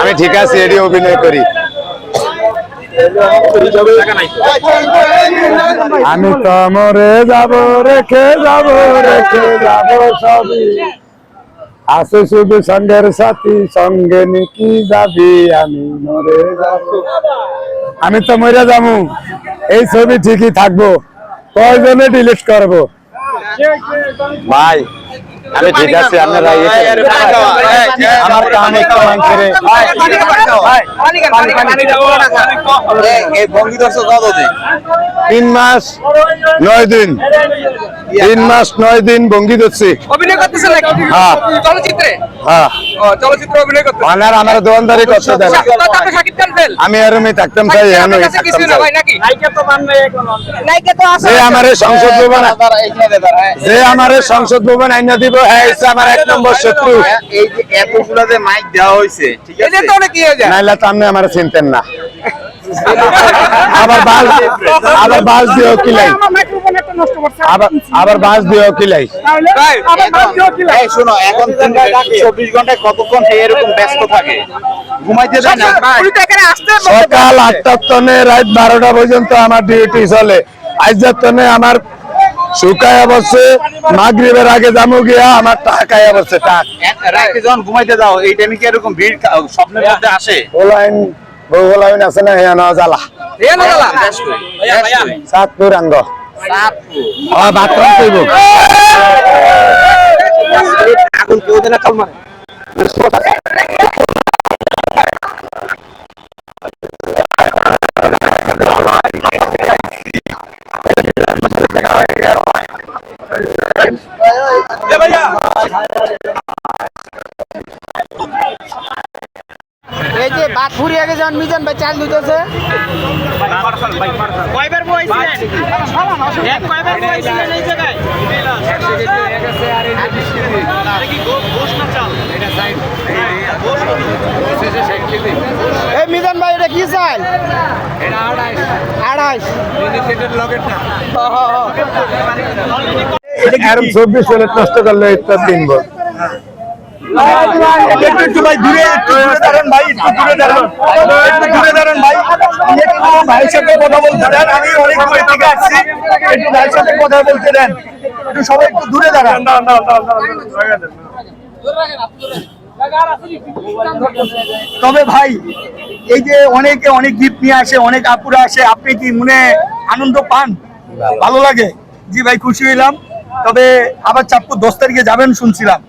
আমি ঠিক আছে এটি অভিনয় করি। আমি তো মরে যাব রেখে যাব রেখে যাব সবই। আছে শুধু সঙ্গের সাথী সঙ্গে নিকি যাবি আমি মরে যাব। আমি তো মরে যাব এই ছবি ঠিকই থাকব। কয়জনে ডিলিট করব? ভাই আমি ঠিক আছে আপনারা আমার কাম একটু করে এই বঙ্গি দর্শক কতদিন তিন মাস নয় দিন। তিন মাস নয় দিন ভঙ্গি ধরছি। অভিনয় করতেছেন নাকি? হ্যাঁ। চলচ্চিত্রে? হ্যাঁ। চলচ্চিত্রে অভিনয় করতেছেন। অনার আমার দোকানদারি করতে দেন আপনি শাকিব আমি থাকতাম চাই থাকতাম যে আমার সংসদ ভবন যে আমার সংসদ ভবন আইনা দিব হ্যাঁ আমার এক নম্বর শত্রু। এই যে এতগুলা যে মাইক দেওয়া হয়েছে ঠিক এটা তো অনেক ইয়ে যায়। নাইলে তো আপনি আমার চিনতেন না। আবার বাস আবার বাস দিয়েও কিলাই। আবার আবার বাস দিয়েও কিলাই। শোনো এখন চব্বিশ ঘন্টায় কতক্ষণ এরকম ব্যস্ত থাকে? ঘুমাইতে যায় না? সকাল আটটার তনে রাত বারোটা পর্যন্ত আমার ডিউটি চলে। আইজার তনে আমার শুকায় বসে মাগরিবের আগে যাব গিয়া আমার টাকায় বসে টাক। রাতে যখন ঘুমাইতে যাও এই টাইমে কি এরকম ভিড় স্বপ্নের মধ্যে আসে? ওলাইন বউ ওলাইন আছে না হ্যাঁ না জ্বালা রিয়া না দাদা সাতপুর আঙ্গ ও বাথরুম কইব আগুন কেউ দেনা কাল মারে এই যে বাদ ফুরিয়ে গেছে যখন মিজান ভাই চাল দিতেছে কয়বার বইছিলেন এক কয়বার বইছিলেন এই জায়গায়? এই মিজান ভাই এটা কি চাল? আড়াইশ। এরম চব্বিশ মিনিট নষ্ট করলে ইত্যাদ কিনবো একটু ভাই দূরে একটু দূরে দাঁড়ান ভাই একটু দূরে দাঁড়ান একটু দূরে দাঁড়ান ভাই একটু ভাইয়ের সাথে কথা বলতে দেন আমি অনেক দূরে থেকে আসছি একটু ভাইয়ের সাথে কথা বলতে দেন একটু সবাই একটু দূরে দাঁড়ান তবে ভাই, এই যে অনেকে অনেক গিফট নিয়ে আসে, অনেক আপুরা আসে, আপনি কি মনে আনন্দ পান? ভালো লাগে? জি ভাই, খুশি হইলাম। তবে আবার চাপ্পু দশ তারিখে যাবেন শুনছিলাম।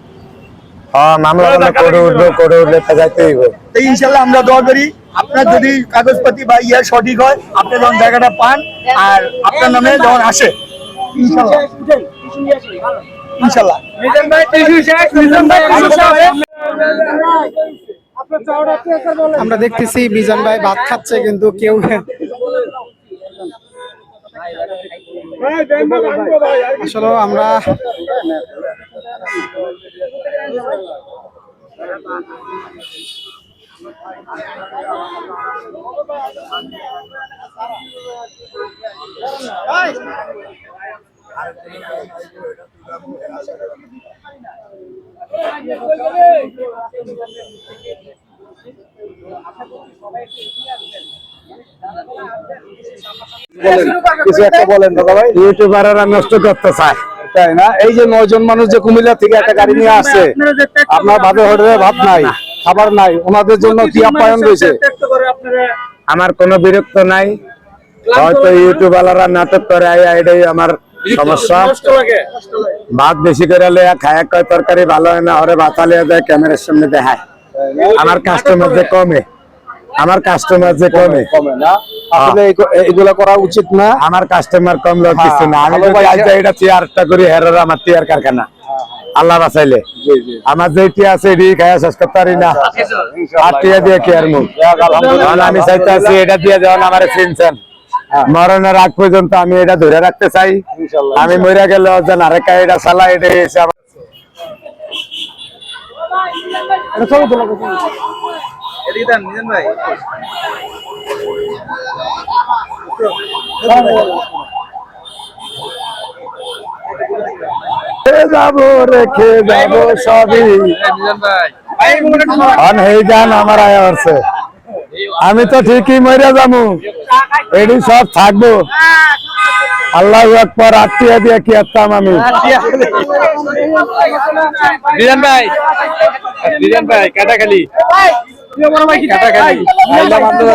মামলা করে উঠবো করে উঠলে তো যাইতেই হবে। ইনশাল্লাহ আমরা দোয়া করি আপনার যদি কাগজপাতি বা ইয়া সঠিক হয় আপনি যখন জায়গাটা পান আর আপনার নামে যখন আসে ইনশাল্লাহ। ইনশাল্লাহ। আমরা দেখতেছি মিজান ভাই ভাত খাচ্ছে কিন্তু কেউ আসলে আমরা কিছু একটা বলেন দাদা ভাই ইউটিউবাররা নষ্ট করতে চায়। তাই না? এই যে নয়জন মানুষ যে কুমিল্লা থেকে একটা গাড়ি নিয়ে আসছে আপনার ভাবে হোটেলে ভাত নাই। খাবার নাই ওনাদের জন্য কি আপ্যায়ন রয়েছে? আমার কোনো বিরক্ত নাই। হয়তো ইউটিউবাররা নাটক করে আইয়া এটাই আমার সমস্যা। ভাত বেশি করে লইয়া খায় কয় তরকারি ভালো হয় না ওরে ভাত আলিয়া দেয় ক্যামেরার সামনে দেখায়। আমার কাস্টমার যে কমে আমার কাস্টমার যে কমে। কমে না? আসলে এগুলা করা উচিত না। আমার কাস্টমার কম লোক কিছু না। আমি এটা চেয়ারটা করি হেরার আমার চেয়ার কারখানা। আল্লাহ বাঁচাইলে আমার যে টিয়া আছে এটি খায়া শেষ করতে পারি না। আর টিয়া দিয়ে কি আর মুখ? আমি চাইতে আছি এটা দিয়ে যখন আমার চিনছেন। মরণের আগ পর্যন্ত আমি এটা ধরে রাখতে চাই। আমি মরে গেলে যেন আরেকা এটা চালা এটা এসে আমার এদিকে ভাই যাব রেখে যাব সবই। হেই আমার আয়া আছে আমি তো ঠিকই মরে যাব এটি সব থাকব। আল্লাহ একবার আত্মীয় দিয়ে কি আত্মাম আমি। বিরান ভাই। বিরান ভাই কাটাখালি কাটাখালি আইলা বান্ধব